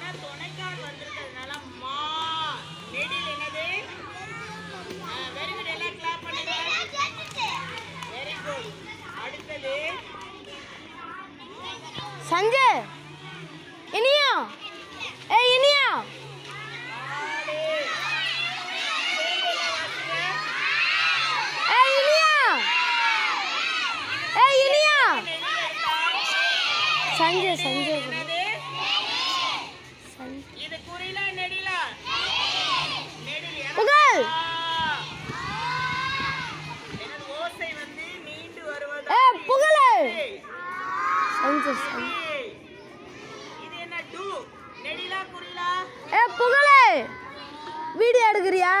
Icon வந்திருக்கிறதுனால மா நெடில் என்னது? வெரி குட் எல்லாம் கிளாப் பண்ணுங்க. வெரி குட் அடுத்தது. சஞ்சய் இனியா? ஏய் இனியா? ஆடு. சேர்ந்து எல்லாம் வாசிங்க. ஏய் இனியா ஏய் இனியா நெடில் எழுத்தா? சஞ்சய் சஞ்சய் என்னது சஞ்சய் இது குறிலா நெடிலா. நெடில் எனக்கு- புகழ். ஆ. எனது ஓசை வந்து நீண்டு வருவது ஏ புகழே! சஞ்சய் சஞ்சய் ஏய், இது என்ன டு? நெடிலா குறிலா ஏ புகழே! வீடியோ எடுக்கிறியா?